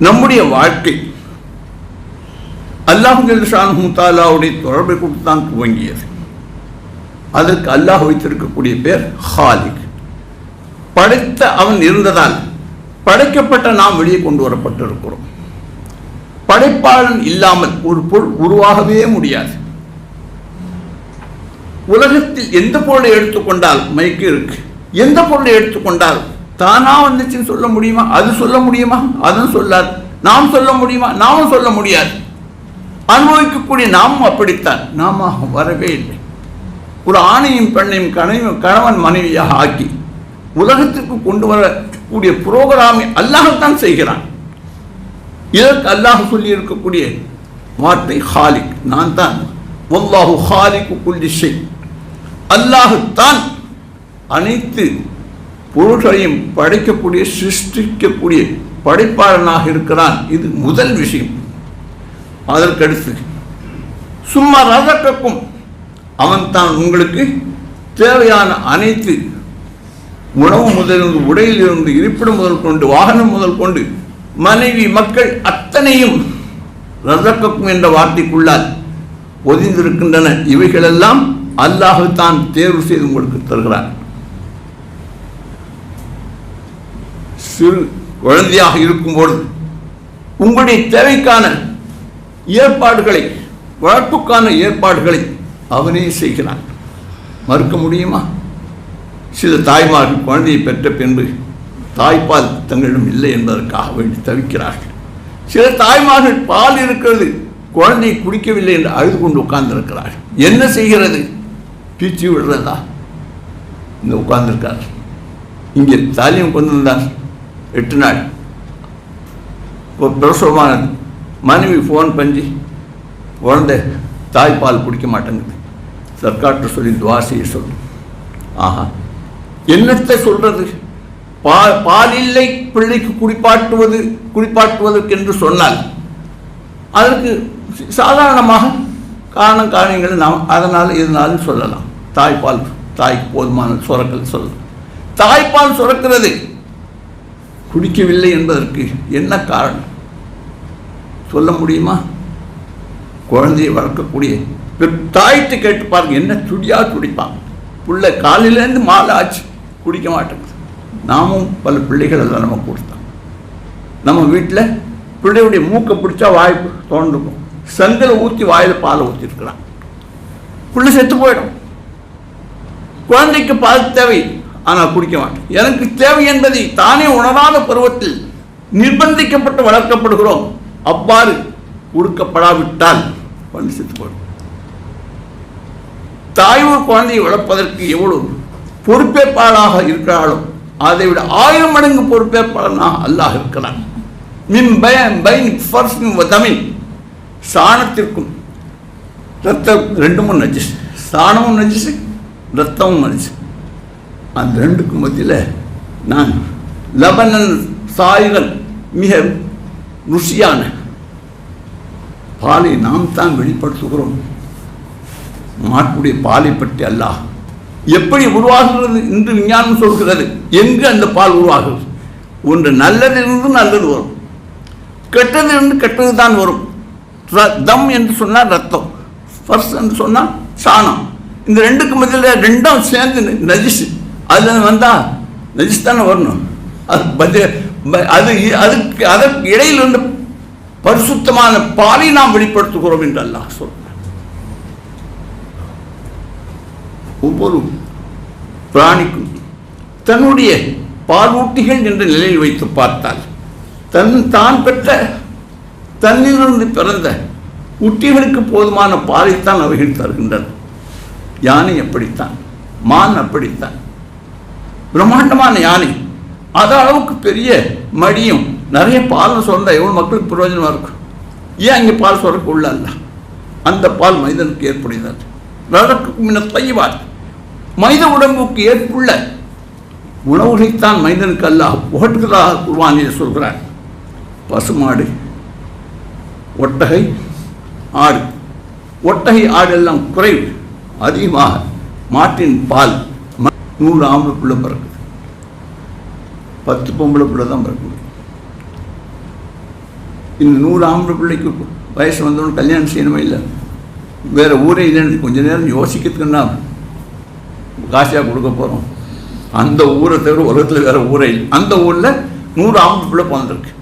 நம்முடைய வாழ்க்கை. அல்லாஹு தாலாவுடைய தொடர்பை கொண்டு தான் துவங்கியது. அதற்கு அல்லாஹ் வைத்திருக்கக்கூடிய பேர் ஹாலிக். படைத்த அவன் இருந்ததால் படைக்கப்பட்ட நாம் வெளியே கொண்டு வரப்பட்டிருக்கிறோம். படைப்பாளன் இல்லாமல் ஒரு பொருள் உருவாகவே முடியாது. உலகத்தில் எந்த பொருளை எடுத்துக்கொண்டால் மைக்கு இருக்கு? எந்த பொருளை எடுத்துக்கொண்டால் தானா வந்துச்சுன்னு சொல்ல முடியுமா? அது சொல்ல முடியுமா? அதுவும் சொல்லாது. நாம் சொல்ல முடியுமா? நாமும் சொல்ல முடியாது. அனுபவிக்கக்கூடிய நாமும் அப்படித்தான். நாம வரவே இல்லை. ஒரு ஆணையும் பெண்ணையும் கணவன் கணவன் மனைவியாக ஆக்கி உலகத்திற்கு கொண்டு வரக்கூடிய புரோகிராமை அல்லாஹத்தான் செய்கிறான். இதற்கு அல்லாஹ் சொல்லி இருக்கக்கூடிய வார்த்தை ஹாலிக். நான் தான். ஒல்லாஹு ஹாலிக்கு குல்லிஷை அல்லாஹுத்தான் அனைத்து பொருள்களையும் படைக்கக்கூடிய சிருஷ்டிக்கக்கூடிய படைப்பாளனாக இருக்கிறான். இது முதல் விஷயம். அதற்கடுத்து சும்மா ரதக்கக்கும் அவன் தான் உங்களுக்கு தேவையான அனைத்து உணவு முதலிருந்து உடையிலிருந்து இருப்பிடம் முதல் கொண்டு வாகனம் முதல் கொண்டு மனைவி மக்கள் அத்தனையும் ரதக்கக்கும் என்ற வார்த்தைக்குள்ளால் ஒதிந்திருக்கின்றன. இவைகளெல்லாம் அல்லாஹு தான் தேர்வு செய்து உங்களுக்கு தருகிறான். சிறு குழந்தையாக இருக்கும்பொழுது உங்களுடைய தேவைக்கான ஏற்பாடுகளை வளர்ப்புக்கான ஏற்பாடுகளை அவனே செய்கிறான். மறுக்க முடியுமா? சில தாய்மார்கள் குழந்தையை பெற்ற பின்பு தாய்ப்பால் தங்களிடம் இல்லை என்பதற்காக வேண்டி தவிக்கிறார்கள். சில தாய்மார்கள் பால் இருக்கிறது குழந்தை குடிக்கவில்லை என்று அழுது கொண்டு உட்கார்ந்திருக்கிறார்கள். என்ன செய்கிறது? பீச்சு விடுறதா? இந்த உட்கார்ந்திருக்கார். இங்கே தாலியம் கொண்டு வந்தார் எட்டு நாள். இப்போ மனைவி ஃபோன் பண்ணி குழந்தை தாய்ப்பால் குடிக்க மாட்டேங்குது. சர்க்கார்ட்ட சொல்லி துவாசியை சொல்லு. ஆஹா. என்னத்தை சொல்றது? பா பாலில்லை பிள்ளைக்கு குடிப்பாட்டுவது குடிப்பாட்டுவதற்கு என்று சொன்னால் அதற்கு சாதாரணமாக காரணம் காரியங்கள் நாம் அதனால் இதனாலும் சொல்லலாம். தாய்ப்பால் தாய்க்கு போதுமான சுரக்கல் சொல்லலாம் தாய்ப்பால் சுரக்கிறது குடிக்கவில்லை என்பதற்கு என்ன காரணம்? சொல்ல முடியுமா? குழந்தையை வளர்க்கக்கூடிய தாய்த்து கேட்டு பாருங்க என்ன துடியா துடிப்பான் பிள்ளை காலையிலேருந்து மாலை ஆச்சு குடிக்க மாட்டேங்குது. நாமும் பல பிள்ளைகள் எல்லாம் நம்ம கொடுத்தோம். நம்ம வீட்டில் பிள்ளையுடைய மூக்கை பிடிச்சா வாய் தோன்றுக்கும் செங்கலை ஊற்றி வாயில் பாலை ஊற்றிருக்கிறான் பிள்ளை செத்து போயிடும். குழந்தைக்கு பால் தேவை ஆனால் குடிக்க மாட்டேன். எனக்கு தேவை என்பதை தானே உணராத பருவத்தில் நிர்பந்திக்கப்பட்டு வளர்க்கப்படுகிறோம். அவ்வாறு கொடுக்கப்படாவிட்டால் குழந்தை செத்து போயிடும். தாய் ஒரு குழந்தையை வளர்ப்பதற்கு எவ்வளவு பொறுப்பேற்பாளாக இருக்கிறாளோ அதை விட ஆயிரம் மடங்கு பொறுப்பேற்பாளனாக அல்லாஹ் இருக்கிறான். மின் பயம் பைன் ஃபர்ஸ்ட் தமிழ் சாணத்திற்கும் ரத்தம் ரெண்டும் நஜிஸ். சாணமும் நஜிஸ் ரத்தமும் நஜிஸ் அந்த ரெண்டுக்கும் மத்தியில் நான் லபனன் சாய்கள் மிக ருசியான பாலை நாம் தான் வெளிப்படுத்துகிறோம். மாட்டுடைய பாலை பற்றி அல்லாஹ் எப்படி உருவாகிறது என்று விஞ்ஞானம் சொல்கிறது. எங்கு அந்த பால் உருவாகிறது? ஒன்று நல்லதிலிருந்து நல்லது வரும். கெட்டதிலிருந்து கெட்டது தான் வரும் தம் என்று சொன்னால் ரத்தம் ஃபர்ஸ்ட் என்று சொன்னால் சாணம். இந்த ரெண்டுக்கு மத்தியில் ரெண்டும் சேர்ந்து நஜிஸ் அதில் வந்தால் நஜிஸ் தானே வரணும். அது அது அதுக்கு அதற்கு இடையில் இருந்து பரிசுத்தமான பாலை நாம் வெளிப்படுத்துகிறோம் என்று அல்லாஹ் சொல் ஒவ்வொரு பிராணிக்கும் தன்னுடைய பாலூட்டிகள் என்ற நிலையில் வைத்து பார்த்தால் தன் தான் பெற்ற தன்னிலிருந்து பிறந்த குட்டிகளுக்கு போதுமான பாலைத்தான் அவைகள் தருகின்றன யானை அப்படித்தான் மான் அப்படித்தான் பிரம்மாண்டமான யானை. அது அளவுக்கு பெரிய மடியும் நிறைய பால் சொன்னா எவ்வளோ மக்களுக்கு பிரயோஜனமாக இருக்கும்? ஏன் இங்கே பால் சுரக்க உள்ள அல்ல? அந்த பால் மனிதனுக்கு ஏற்படுகிறது ரதக்கு முன்ன தைவார் மனித உடம்புக்கு ஏற்புள்ள உணவுகளைத்தான் மனிதனுக்கு அல்ல புகட்டுகிறதாக குர்வானியில் சொல்கிறார். பசுமாடு ஒட்டகை ஆடு. ஒட்டகை ஆடு எல்லாம் குறைவு. அதிகமாக மாட்டின் பால் நூறு ஆம்பளை பிள்ளை பிறக்குது. பத்து பொம்பளை பிள்ளை தான் பிறக்க முடியும் இந்த நூறு ஆம்பளை பிள்ளைக்கு வயசு வந்தவன் கல்யாணம் செய்யணுமே இல்லை? வேறு ஊரே இல்லைன்னு கொஞ்ச நேரம் யோசிக்கிறதுக்குன்னா காசியாக கொடுக்க போகிறோம் அந்த ஊரை தவிர உலகத்தில் வேறு ஊரே இல்லை. அந்த ஊரில் நூறு ஆம்பளை பிள்ளை பிறந்திருக்கு.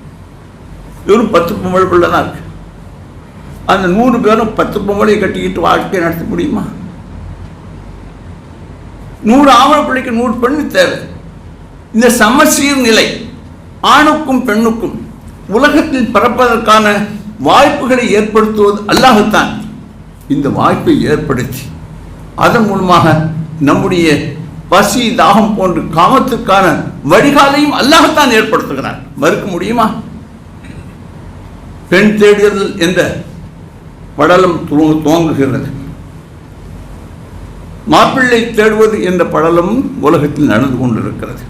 வெறும் பத்து பொம்பளை பிள்ளை தான் இருக்குது அந்த நூறு பேரும் பத்து பொம்பளையை கட்டிக்கிட்டு வாழ்க்கையை நடத்த முடியுமா? நூறு ஆவணப்பிள்ளைக்கு பிள்ளைக்கு நூறு பெண்ணு தேவை. இந்த சமசீர் நிலை ஆணுக்கும் பெண்ணுக்கும் உலகத்தில் பிறப்பதற்கான வாய்ப்புகளை ஏற்படுத்துவது அல்லாஹத்தான். இந்த வாய்ப்பை ஏற்படுத்தி அதன் மூலமாக நம்முடைய பசி தாகம் போன்ற காமத்துக்கான வழிகாலையும் அல்லாஹத்தான் ஏற்படுத்துகிறான். மறுக்க முடியுமா? பெண் தேடுதல் என்ற படலம் துவங்குகிறது. மாப்பிள்ளை தேடுவது என்ற படலமும் உலகத்தில் நடந்து கொண்டிருக்கிறது.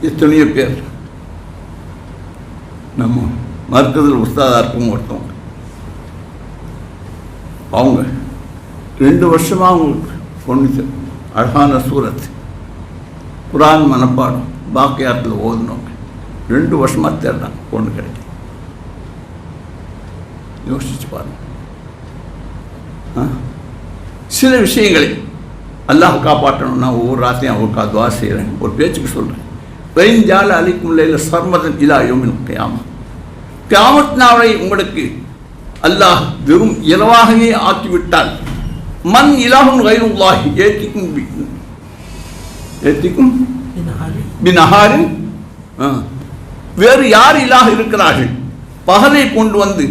எத்தனையோ பேர். நம்ம மருத்துவத்தில் உஸ்தாதா இருக்கும் ஒருத்தவங்க. அவங்க ரெண்டு வருஷமாக அவங்களுக்கு பொண்ணு அழகான சூரத் குரான் மனப்பாடம் பாக்கியாத்தில் ஓதுனவங்க. ரெண்டு வருஷமாக தேடுறாங்க பொண்ணு கிடைக்கும் யோசிச்சு பாருங்க. ஆ? சில விஷயங்களை அல்லாஹ் காப்பாற்றணும் நான் ஒவ்வொரு ராத்தையும் அவருக்கா துவா செய்கிறேன் ஒரு பேச்சுக்கு சொல்கிறேன் பெருஞ்சால அலிக்கும் இல்லையில் சர்மதன் இலா யோமின் கியாமா கியாமத் நாளை உங்களுக்கு அல்லாஹ் வெறும் இலவாகவே ஆக்கிவிட்டால் மண் இலாகும் கைருல்லாஹி ஏத்திக்கும் ஏற்றிக்கும் ஏத்திக்கும்? பினஹாரின்? ஆ. வேறு யார் இலாக இருக்கிறார்கள்? பகலை கொண்டு வந்து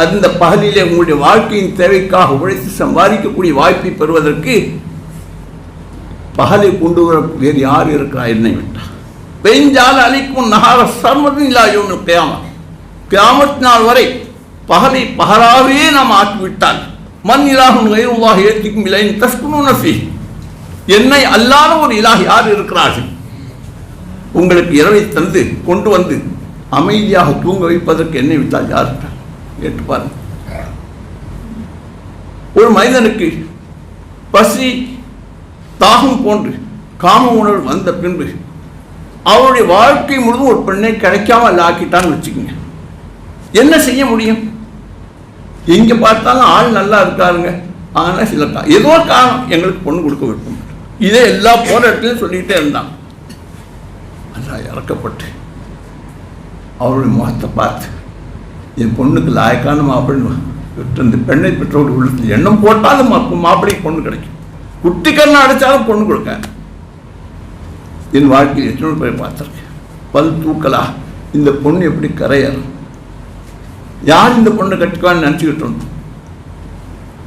அந்த பகலிலே உங்களுடைய வாழ்க்கையின் தேவைக்காக உழைத்து சம்பாதிக்கக்கூடிய வாய்ப்பை பெறுவதற்கு பகலை கொண்டு வர வேறு யார் இருக்கிறா என்னை விட்டா பெஞ்சால் அழைக்கும் நகார சர்மதும் இல்லாயும் கியாம கியாமத் நாள் வரை பகலை பகலாகவே நாம் ஆக்கிவிட்டால் மண் இலாகும் கைருல்லாக ஏற்றிக்கும் இலையின் தஸ்குனு நஃபி என்னை அல்லாத ஒரு இலாக யார் இருக்கிறார்கள்? உங்களுக்கு இரவை தந்து கொண்டு வந்து அமைதியாக தூங்க வைப்பதற்கு என்னை விட்டால் யார் இருக்கிறார்? கேட்டு பாருங்க ஒரு மனிதனுக்கு பசி தாகம் போன்று காம உணர்வு வந்த பின்பு அவருடைய வாழ்க்கை முழுவதும் ஒரு பெண்ணை கிடைக்காம ஆக்கிட்டான்னு வச்சுக்கோங்க. என்ன செய்ய முடியும்? எங்க பார்த்தாலும் ஆள் நல்லா இருக்காருங்க. ஆனால் சில ஏதோ காரணம் எங்களுக்கு பொண்ணு கொடுக்க விருப்பம். இதே எல்லா போராட்டத்திலும் சொல்லிட்டே சொல்லிக்கிட்டே இருந்தான். அல்லாஹ் இறக்கப்பட்டு அவருடைய முகத்தை பார்த்து என் பொண்ணுக்கு லாயக்கான மாப்பிள்ளை இந்த பெண்ணை பெற்றோருடைய உள்ளத்தில் எண்ணம் போட்டாலும் மாப்பிள்ளைக்கு பொண்ணு கிடைக்கும். குட்டி கண்ணை அடைச்சாலும் பொண்ணு கொடுக்க. என் வாழ்க்கையில் எத்தனை பேர் பார்த்துருக்கேன். பல் தூக்கலா. இந்த பொண்ணு எப்படி கரையறும்? யார் இந்த பொண்ணை கட்டிக்குவான்னு நினச்சிக்கிட்டு இருந்தோம்.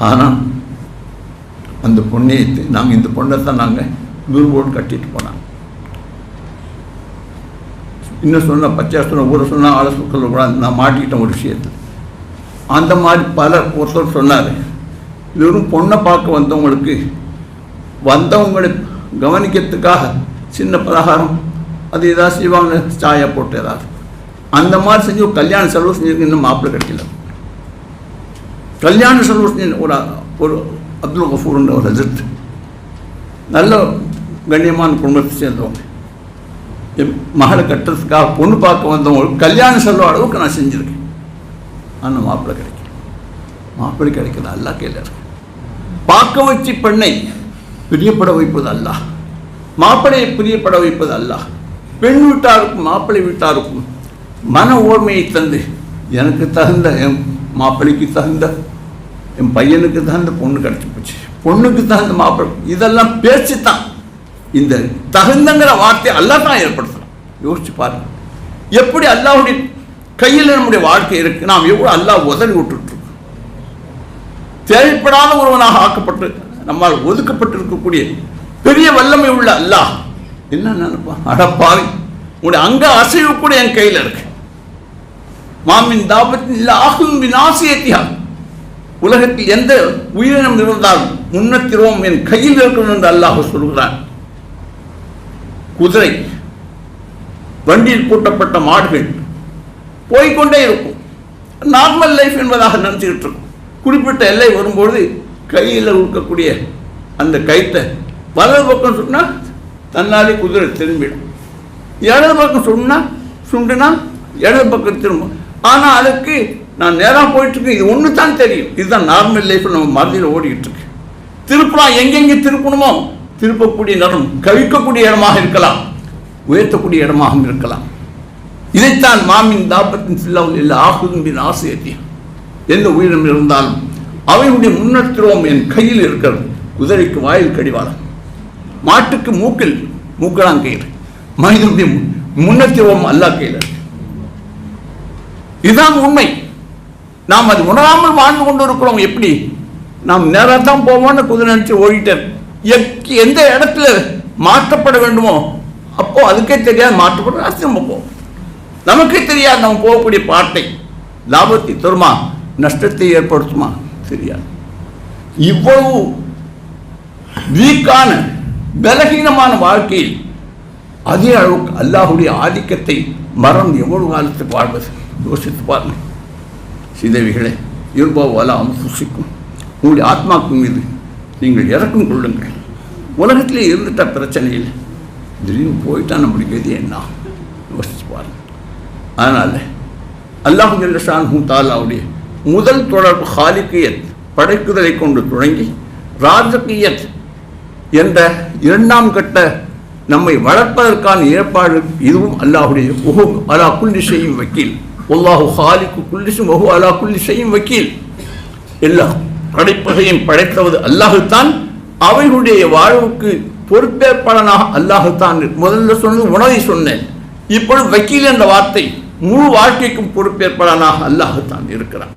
ஆனால் அந்த பொண்ணை நாங்கள் இந்த பொண்ணை தான் நாங்கள் விரும்போடு கட்டிட்டு போனாங்க. இன்னும் சொன்ன பச்சை சொன்ன ஊரை சொன்னால் ஆளை சொல்லக்கூடாது நான் மாட்டிக்கிட்டேன் ஒரு விஷயத்தில். அந்த மாதிரி பலர் ஒருத்தர் சொன்னார். வெறும் பொண்ணை பார்க்க வந்தவங்களுக்கு வந்தவங்களை கவனிக்கிறதுக்காக சின்ன பலகாரம் அது ஏதாவது செய்வாங்க சாயா போட்டு ஏதாவது. அந்த மாதிரி செஞ்சு ஒரு கல்யாண செலவு செஞ்சிருக்கு இன்னும் மாப்பிள்ளை கிடைக்கல. கல்யாண செலவு செஞ்சு ஒரு ஒரு அப்துல் கஃபூர்ன்ற ஒரு ஹசரத் நல்ல கண்ணியமான குடும்பத்தை சேர்ந்தவங்க. என் மகளை கட்டுறதுக்காக பொண்ணு பார்க்க வந்தவங்களுக்கு கல்யாணம் சொல்ல அளவுக்கு நான் செஞ்சுருக்கேன். ஆனால் மாப்பிள்ளை கிடைக்கல. மாப்பிள்ளை கிடைக்கல அல்லா கையில் இருக்கு. பார்க்க வச்சு பெண்ணை பிரியப்பட வைப்பது அல்லாஹ் மாப்பிள்ளையை பிரியப்பட வைப்பது அல்ல. பெண் வீட்டாருக்கும் மாப்பிள்ளை வீட்டாருக்கும் மன ஓர்மையை தந்து எனக்கு தகுந்த என் மாப்பிள்ளைக்கு தகுந்த என் பையனுக்கு தகுந்த பொண்ணு கிடச்சி போச்சு. பொண்ணுக்கு தகுந்த மாப்பிள்ளை. இதெல்லாம் பேச்சு தான் இந்த தகுந்தங்கிற வார்த்தை அல்லாஹ் தான் ஏற்படுத்தலாம் யோசிச்சு பாருங்க. எப்படி அல்லாஹ்வுடைய கையில் நம்முடைய வாழ்க்கை இருக்கு? நாம் எவ்வளோ அல்லாஹ் உதவி விட்டுருக்கோம் தேவைப்படாத ஒருவனாக ஆக்கப்பட்டு நம்மால் ஒதுக்கப்பட்டிருக்கக்கூடிய பெரிய வல்லமை உள்ள அல்லாஹ். என்ன நினைப்பா? அடப்பாவி உங்களுடைய அங்க அசைவு கூட என் கையில் இருக்கு. மாமின் தாபத்தின் இல்ல ஆகும் விநாசியத்தியா உலகத்தில் எந்த உயிரினம் இருந்தாலும் முன்னத்திரோம் என் கையில் இருக்கணும் என்று அல்லாஹ் சொல்கிறான். குதிரை வண்டியில் கூட்டப்பட்ட மாடுகள் போய்கொண்டே இருக்கும். நார்மல் லைஃப் என்பதாக நினச்சிக்கிட்டு இருக்கும். குறிப்பிட்ட எல்லை வரும்பொழுது கையில் இருக்கக்கூடிய அந்த கயிற்றை வலது பக்கம் சொன்னால் தன்னாலே குதிரை திரும்பிடும். இடது பக்கம் சொன்னா சுண்டுனா இடது பக்கம் திரும்பும். ஆனால் அதுக்கு நான் நேராக போயிட்டுருக்கேன். இது ஒன்று தான் தெரியும். இதுதான் நார்மல் லைஃப்பில் நம்ம மறதியில் ஓடிக்கிட்டு இருக்கு. திருப்பலாம் எங்கெங்கே திருப்பணுமோ திருப்பக்கூடிய நலம் கவிக்கக்கூடிய இடமாக இருக்கலாம் உயர்த்தக்கூடிய இடமாகவும் இருக்கலாம். இதைத்தான் மாமின் தாபத்தின் சில்லாவில் இல்லை ஆகுதும்பின் ஆசிரியத்தை எந்த உயிரினம் இருந்தாலும் அவையுடைய முன்னெடுத்துருவோம் என் கையில் இருக்கிறது குதிரைக்கு வாயில் கடிவாளம். மாட்டுக்கு மூக்கில் மூக்கெல்லாம் கயிறு. மனிதனுடைய முன்னெடுத்துருவோம் அல்லா கையில் இருக்கு. இதுதான் உண்மை. நாம் அது உணராமல் வாழ்ந்து கொண்டு இருக்கிறோம். எப்படி? நாம் நேராக தான் போவோம்னு குதிரை நினைச்சு ஓடிட்டேன். எந்த இடத்துல மாற்றப்பட வேண்டுமோ அப்போ அதுக்கே தெரியாது மாற்றப்பட ராசி போவோம் நமக்கே தெரியாது நம்ம போகக்கூடிய பாட்டை. லாபத்தை தருமா? நஷ்டத்தை ஏற்படுத்துமா? தெரியாது. இவ்வளவு வீக்கான பலகீனமான வாழ்க்கையில் அதே அளவுக்கு அல்லாஹுடைய ஆதிக்கத்தை மரம் எவ்வளவு காலத்துக்கு வாழ்வது? யோசித்து பாருங்கள். சீதேவிகளே இருபா வலா அம்புசிக்கும் உங்களுடைய ஆத்மாக்கும் மீது நீங்கள் இறக்கம் கொள்ளுங்கள். உலகத்திலே இருந்துட்டா பிரச்சனை இல்லை. திடீர்னு போயிட்டா நம்மளுக்கு எது என்ன? யோசிச்சு பாருங்க. அதனால் அல்லாஹு ஜல்லஷான் தாலாவுடைய முதல் தொடர்பு ஹாலிக்கியத் படைக்குதலை கொண்டு தொடங்கி ராஜகியத் என்ற இரண்டாம் கட்ட நம்மை வளர்ப்பதற்கான ஏற்பாடு இதுவும் அல்லாஹுடைய ஒஹு அலா குல்லி செய்யும் வக்கீல். ஒல்லாஹு ஹாலிக்கு குல்லிசும் ஒஹு அலா குல்லி செய்யும் வக்கீல். எல்லா படைப்பகையும் படைத்தவது அல்லாஹுத்தான் அவைகளுடைய வாழ்வுக்கு பொறுப்பேற்பாளனாக அல்லாஹுத்தான் முதல்ல சொன்னது உணவை சொன்னேன். இப்பொழுது வக்கீல் என்ற வார்த்தை முழு வாழ்க்கைக்கும் பொறுப்பேற்பாளனாக அல்லாஹுத்தான் இருக்கிறான்.